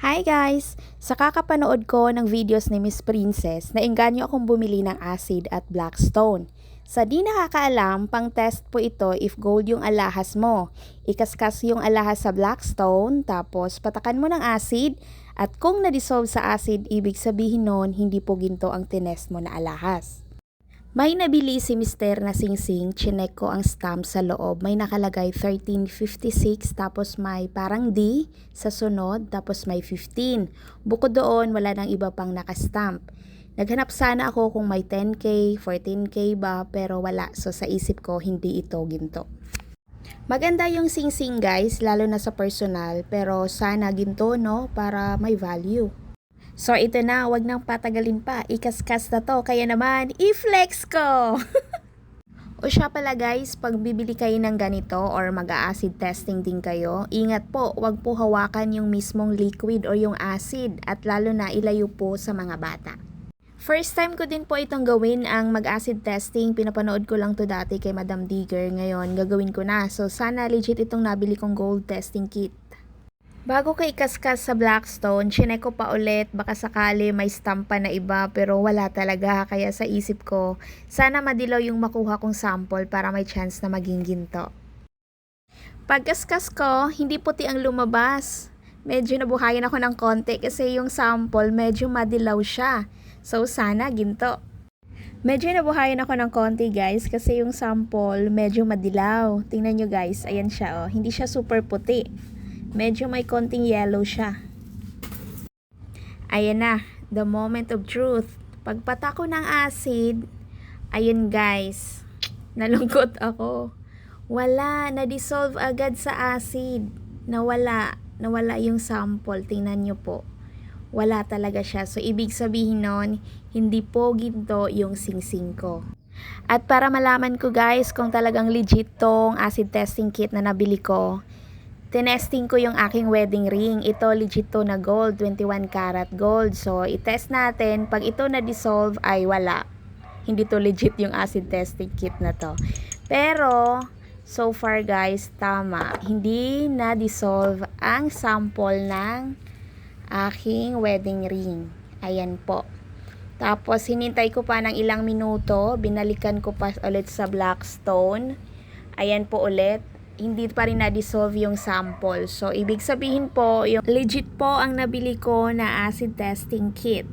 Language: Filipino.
Hi guys! Sa kakapanood ko ng videos ni Miss Princess, naengganyo akong bumili ng acid at blackstone. Sa di nakakaalam, pang test po ito if gold yung alahas mo. Ikaskas yung alahas sa blackstone, tapos patakan mo ng acid, at kung na-dissolve sa acid, ibig sabihin nun, hindi po ginto ang tinest mo na alahas. May nabili si Mister na singsing, chinek ko ang stamp sa loob. May nakalagay 1356, tapos may parang D sa sunod, tapos may 15. Bukod doon, wala nang iba pang nakastamp. Naghanap sana ako kung may 10k, 14k ba, pero wala. So sa isip ko, hindi ito ginto. Maganda yung singsing guys, lalo na sa personal, pero sana ginto no, para may value. So ito na, wag nang patagalin pa. Ikaskas na to. Kaya naman, i-flex ko! o siya pala guys, pag bibili kayo ng ganito or mag-acid testing din kayo, ingat po, wag po hawakan yung mismong liquid or yung acid at lalo na ilayo po sa mga bata. First time ko din po itong gawin ang mag-acid testing. Pinapanood ko lang to dati kay Madam Digger. Ngayon, gagawin ko na. So, sana legit itong nabili kong gold testing kit. Bago ko ikaskas sa Blackstone, chinek ko pa ulit, baka sakali may stampa na iba pero wala talaga. Kaya sa isip ko, sana madilaw yung makuha kong sample para may chance na maging ginto. Pagkaskas ko, hindi puti ang lumabas. Medyo nabuhayan ako ng konti kasi yung sample medyo madilaw siya. So sana ginto. Medyo nabuhayan ako ng konti guys kasi yung sample medyo madilaw. Tingnan nyo guys, ayan siya oh. Hindi siya super puti medyo may konting yellow siya. Ayan na, the moment of truth. Pagpata ko ng acid, ayun guys, nalungkot ako. Wala, na-dissolve agad sa acid. Nawala, nawala yung sample. Tingnan nyo po. Wala talaga siya. So, ibig sabihin nun, hindi po ginto yung singsing ko. At para malaman ko guys kung talagang legit tong acid testing kit na nabili ko, Tinesting ko yung aking wedding ring. Ito legit to na gold, 21 karat gold. So, i-test natin. Pag ito na-dissolve, ay wala. Hindi to legit yung acid testing kit na to. Pero, so far guys, tama. Hindi na-dissolve ang sample ng aking wedding ring. Ayan po. Tapos, hinintay ko pa ng ilang minuto. Binalikan ko pa ulit sa Blackstone. Ayan po ulit hindi pa rin na-dissolve yung sample. So, ibig sabihin po, yung legit po ang nabili ko na acid testing kit.